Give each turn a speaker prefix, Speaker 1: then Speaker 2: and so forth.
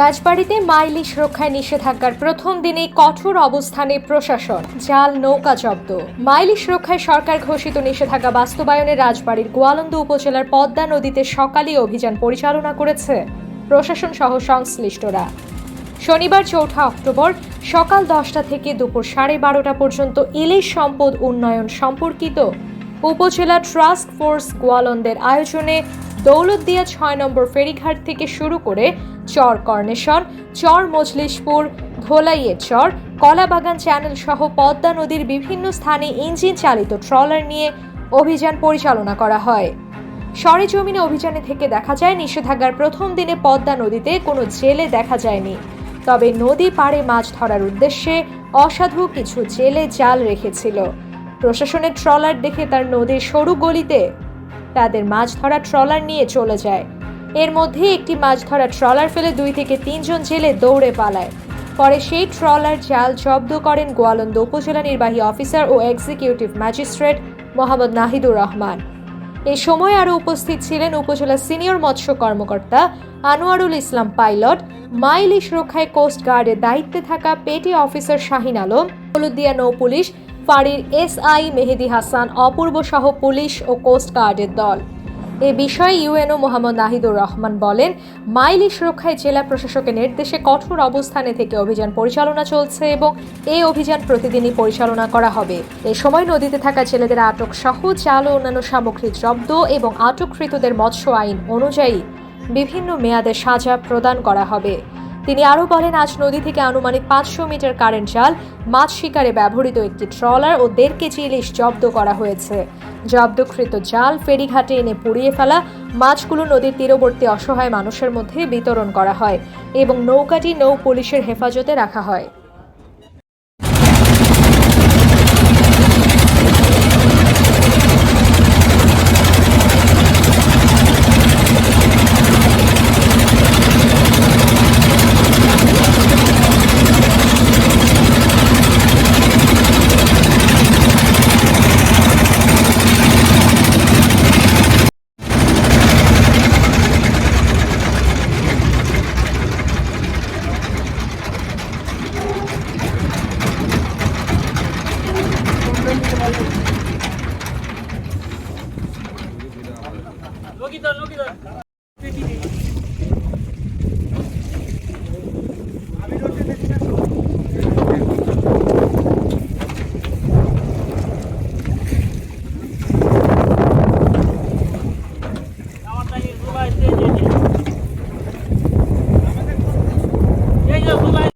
Speaker 1: রাজবাড়িতে মাইলিশ রক্ষায় নিষেধাজ্ঞার প্রথম দিনেই কঠোর অবস্থানে প্রশাসন, জাল, নৌকা জব্দ। মাইলিশ রক্ষায় সরকার ঘোষিত নিষেধাজ্ঞা বাস্তবায়নে রাজবাড়ির গোয়ালন্দ উপজেলার পদ্মা নদীতে সকালে অভিযান পরিচালনা করেছে প্রশাসন সহ সংশ্লিষ্টরা। শনিবার চৌঠা অক্টোবর সকাল দশটা থেকে দুপুর সাড়ে বারোটা পর্যন্ত ইলিশ সম্পদ উন্নয়ন সম্পর্কিত উপজেলা ট্রাস্ক ফোর্স গোয়ালন্দের আয়োজনে দৌলতদিয়া ছয় নম্বর ফেরিঘাট থেকে শুরু করে চর কর্ণেশ্বর, চর মজলিশপুর ধোলাইয়ের চর, কলাবাগান চ্যানেল সহ পদ্মা নদীর বিভিন্ন স্থানে ইঞ্জিন চালিত ট্রলার নিয়ে অভিযান পরিচালনা করা হয়। সরেজমিনে অভিযানে থেকে দেখা যায়, নিষেধাজ্ঞার প্রথম দিনে পদ্মা নদীতে কোনো জেলে দেখা যায়নি। তবে নদী পাড়ে মাছ ধরার উদ্দেশ্যে অসাধু কিছু জেলে জাল রেখেছিল। প্রশাসনের ট্রলার দেখে তার নদীর সরু গলিতে তাদের মাছ ধরা ট্রলার নিয়ে চলে যায়। এর মধ্যে একটি মাছ ধরা ট্রলার ফেলে দুই থেকে তিনজন জেলে দৌড়ে পালায়। পরে সেই ট্রলার জাল জব্দ করেন গোয়ালন্দ উপজেলা নির্বাহী অফিসার ও এক্সিকিউটিভ ম্যাজিস্ট্রেট মোহাম্মদ নাহিদুর রহমান। এ সময় আরও উপস্থিত ছিলেন উপজেলা সিনিয়র মৎস্য কর্মকর্তা আনোয়ারুল ইসলাম পাইলট, মাইলিশ রক্ষায় কোস্ট গার্ডের দায়িত্বে থাকা পেটি অফিসার শাহিন আলম, হলুদিয়া নৌ পুলিশ ফাঁড়ির এসআই মেহেদি হাসান, অপূর্ব সহ পুলিশ ও কোস্ট গার্ডের দল। এ বিষয়ে ইউএনও মোহাম্মদ নাহিদুর রহমান বলেন মাইলিশ রক্ষায় জেলা প্রশাসকের নির্দেশে কঠোর অবস্থানে থেকে অভিযান পরিচালনা চলছে এবং এই অভিযান প্রতিদিনই পরিচালনা করা হবে। এ সময় নদীতে থাকা জেলেদের আটক সহ চাল ও অন্যান্য সামগ্রী জব্দ এবং আটককৃতদের মৎস্য আইন অনুযায়ী বিভিন্ন মেয়াদে সাজা প্রদান করা হবে। তিনি আরও বলেন, আজ নদী থেকে আনুমানিক পাঁচশো মিটার কারেন্ট জাল মাছ শিকারে ব্যবহৃত একটি ট্রলার ও দেড় কেজি ইলিশ জব্দ করা হয়েছে। জব্দকৃত জাল ফেরিঘাটে এনে পুড়িয়ে ফেলা মাছগুলো নদীর তীরবর্তী অসহায় মানুষের মধ্যে বিতরণ করা হয় এবং নৌকাটি নৌ পুলিশের হেফাজতে রাখা হয়।
Speaker 2: No quitar, no quitar.